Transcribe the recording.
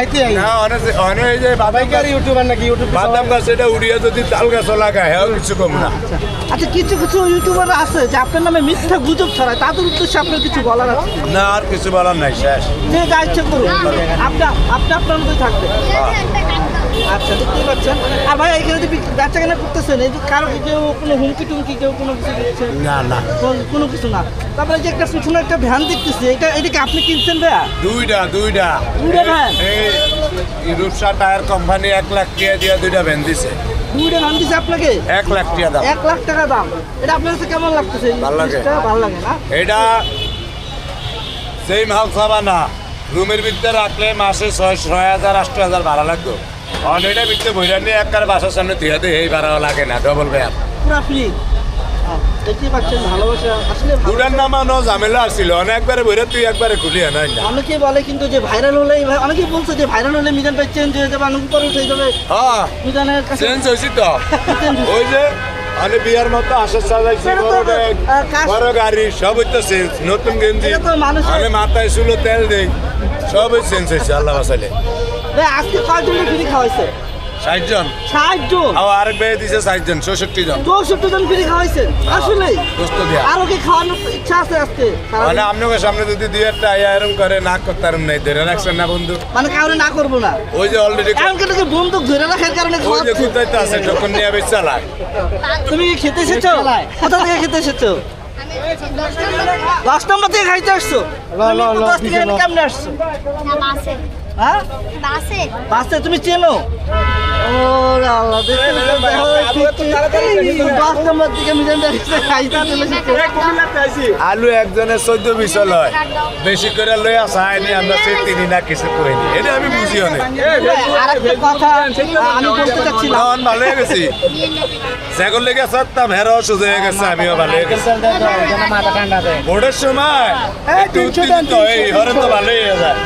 খাইতে আই। না অনেক অনেক এই যে বাইকার গাছ ইউটিউবার নাকি ইউটিউব বাদাম গাছ এটা উড়িয়ে যদি তাল গাছ লাগায় হ্যাঁ কিছু কম না। আচ্ছা কিছু কিছু ইউটিউবার আছে যে আপনার নামে মিথ্যা গুজব ছড়ায় তাদের উদ্দেশ্যে আপনার কিছু বলার আছে? না আর কিছু বলার নাই শেষ। যে যা ইচ্ছে করুন আপনি আপনি আপনার মধ্যে থাকবে আচ্ছা দেখতেই পাচ্ছেন আর ভাই এখানে যে বিক- বেচা কেনা করতেছেন এই যে কারও কেউ কোনো হুমকি টুমকি কেউ কোনো কিছু দিচ্ছে? না না। কোনো- কিছু না। তারপরে যে একটা পিছনে একটা ভ্যান দেখতেছি এটা এটাকে আপনি কিনছেন ভাইয়া? দুইটা দুইটা। দুইটা ভ্যান? এই রূপসা টায়ার কোম্পানি এক লাখ টাকা দিয়ে দুইটা ভ্যান দিছে। দুইটা ভ্যান দিচ্ছে আপনাকে? এক লাখ টাকা দাম। এক লাখ টাকা দাম। এটা আপনার কাছে কেমন লাগতেছে? ভালো লাগে। ভালো লাগে না? এটা সেই মাল খাবা না। রুমের ভিতরে রাখলে মাসে ছয় ছয় হাজার আষ্ট হাজার ভাড়া লাগতো অন এটা ভিতরে বইরা নিয়ে একবার বাসার সামনে দেয় এই ভাড়া লাগে না ডবল ব্যাপ পুরা ফ্রি দেখতেই পাচ্ছেন ভালোবাসা আসলে ভালো- দুটার নামানো ঝামেলা আসছিল অনেকবারে বইরা তুই একবারে খুলি আনাই না। অনেকেই বলে কিন্তু যে ভাইরাল হলে অনেকেই বলছে যে ভাইরাল হলে মিজান ভাই চেঞ্জ হয়ে যাবে অনেক উপরে উঠে যাবে। হ্যাঁ মিজানের কাছে চেঞ্জ হয়েছি তো। Change হয়েছে। ওই যে আমি বিয়ার মতো আসার সাজাইছি বড় ব্যাগ, আহ, কাজ- বড় গাড়ি সবই তো চেঞ্জ নতুন গেঞ্জি। এটা আমি মাথায় শুলো তেল দেই সবই চেঞ্জ হয়েছে আল্লাহ বাসাইলে। আজকে কয়জনকে ফ্রি খাওয়াইছে? ষাট জন ষাট জন আর আরেক বেয়ে দিছে ষাট জন চৌষট্টি জন চৌষট্টি জন ফ্রি খাওয়াইছেন আসলে আরও কি খাওয়ানোর ইচ্ছা আছে আজকে? মানে আপনাকে সামনে যদি দুই একটা এরম করে না করতাম নাই ধরে রাখছেন না বন্ধু? মানে কাউরে না করব না? ওই যে অলরেডি এমন কেন কি বন্দুক ধরে রাখার কারণে ওই যে কোথায় তো আছে যখন নিয়ে বেশ তুমি কি খেতে এসেছ? কোথা থেকে খেতে এসেছ? দশ নম্বর থেকে খাইতে আসছো? দশ থেকে কেমনে আসছো? হ্যাঁ? বাসে। বাসে তুমি চেনো? ও আল্লাহ আলু একজনের চোদ্দ বিশ লয় বেশি করে লই আসা হয়নি আমরা সেই তিনি না কিছু কইনি এটা আমি বুঝিও না। আর একটা কথা আমি বলতে চাচ্ছিলাম। তখন ভালো হয়ে গেছি। ছাগল লেগে সত্তাম হেরো সুযোগ হয়ে গেছে আমিও ভালো হয়ে গেছি। ভোটের সময় একটু উত্তেজিত এই হরে তো ভালোই হয়ে যায়।